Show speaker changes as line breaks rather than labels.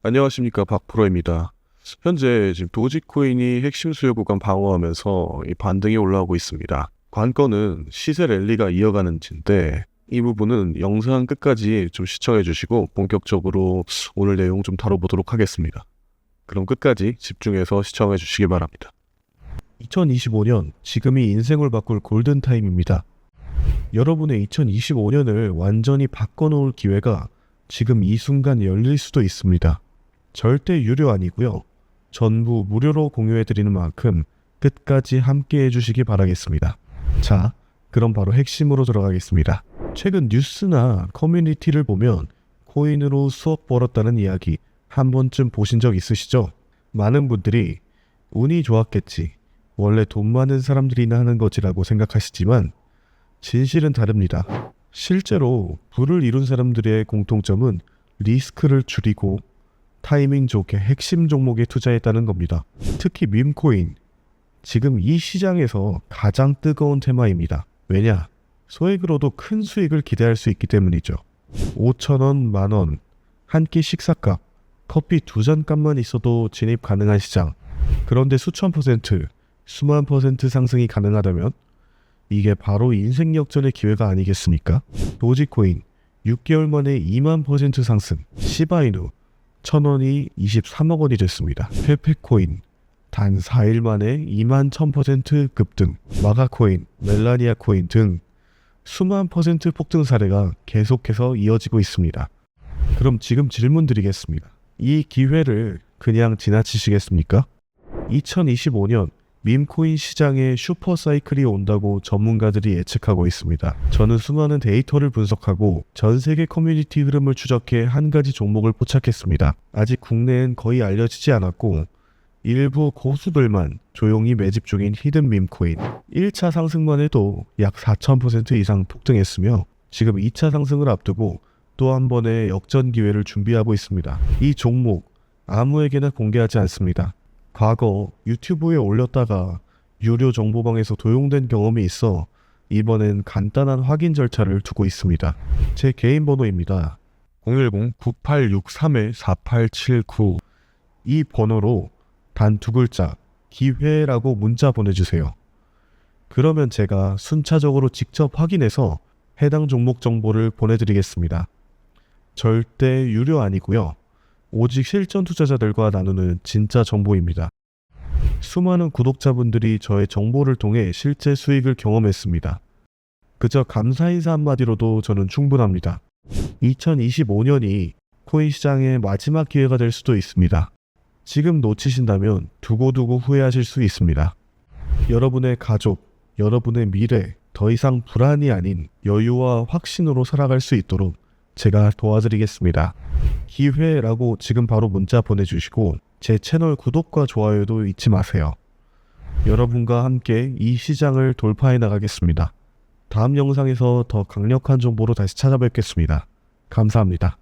안녕하십니까 박프로입니다. 현재 지금 도지코인이 핵심 수요 구간 방어하면서 이 반등이 올라오고 있습니다. 관건은 시세 랠리가 이어가는지인데 이 부분은 영상 끝까지 좀 시청해 주시고 본격적으로 오늘 내용 좀 다뤄보도록 하겠습니다. 그럼 끝까지 집중해서 시청해 주시기 바랍니다. 2025년 지금이 인생을 바꿀 골든타임입니다. 여러분의 2025년을 완전히 바꿔놓을 기회가 지금 이 순간 열릴 수도 있습니다. 절대 유료 아니고요. 전부 무료로 공유해드리는 만큼 끝까지 함께 해주시기 바라겠습니다. 자, 그럼 바로 핵심으로 들어가겠습니다. 최근 뉴스나 커뮤니티를 보면 코인으로 수억 벌었다는 이야기 한 번쯤 보신 적 있으시죠? 많은 분들이 운이 좋았겠지. 원래 돈 많은 사람들이나 하는 거지라고 생각하시지만 진실은 다릅니다. 실제로 부를 이룬 사람들의 공통점은 리스크를 줄이고 타이밍 좋게 핵심 종목에 투자했다는 겁니다. 특히 밈코인. 지금 이 시장에서 가장 뜨거운 테마입니다. 왜냐? 소액으로도 큰 수익을 기대할 수 있기 때문이죠. 5천원, 만원, 한 끼 식사값, 커피 두 잔 값만 있어도 진입 가능한 시장. 그런데 수천 퍼센트, 수만 퍼센트 상승이 가능하다면 이게 바로 인생 역전의 기회가 아니겠습니까? 도지코인 6개월 만에 2만 퍼센트 상승, 시바이누 1000원이 23억 원이 됐습니다. 페페코인 단 4일 만에 2만 1000% 급등, 마가코인, 멜라니아 코인 등 수만 퍼센트 폭등 사례가 계속해서 이어지고 있습니다. 그럼 지금 질문 드리겠습니다. 이 기회를 그냥 지나치시겠습니까? 2025년 밈코인 시장에 슈퍼 사이클이 온다고 전문가들이 예측하고 있습니다. 저는 수많은 데이터를 분석하고 전 세계 커뮤니티 흐름을 추적해 한 가지 종목을 포착했습니다. 아직 국내엔 거의 알려지지 않았고 일부 고수들만 조용히 매집 중인 히든 밈코인 1차 상승만 해도 약 4,000% 이상 폭등했으며 지금 2차 상승을 앞두고 또 한 번의 역전 기회를 준비하고 있습니다. 이 종목 아무에게나 공개하지 않습니다. 과거 유튜브에 올렸다가 유료 정보방에서 도용된 경험이 있어 이번엔 간단한 확인 절차를 두고 있습니다. 제 개인 번호입니다. 010-9863-4879 이 번호로 단 두 글자 기회라고 문자 보내주세요. 그러면 제가 순차적으로 직접 확인해서 해당 종목 정보를 보내드리겠습니다. 절대 유료 아니고요. 오직 실전 투자자들과 나누는 진짜 정보입니다. 수많은 구독자분들이 저의 정보를 통해 실제 수익을 경험했습니다. 그저 감사 인사 한마디로도 저는 충분합니다. 2025년이 코인 시장의 마지막 기회가 될 수도 있습니다. 지금 놓치신다면 두고두고 후회하실 수 있습니다. 여러분의 가족, 여러분의 미래, 더 이상 불안이 아닌 여유와 확신으로 살아갈 수 있도록 제가 도와드리겠습니다. 기회라고 지금 바로 문자 보내주시고 제 채널 구독과 좋아요도 잊지 마세요. 여러분과 함께 이 시장을 돌파해 나가겠습니다. 다음 영상에서 더 강력한 정보로 다시 찾아뵙겠습니다. 감사합니다.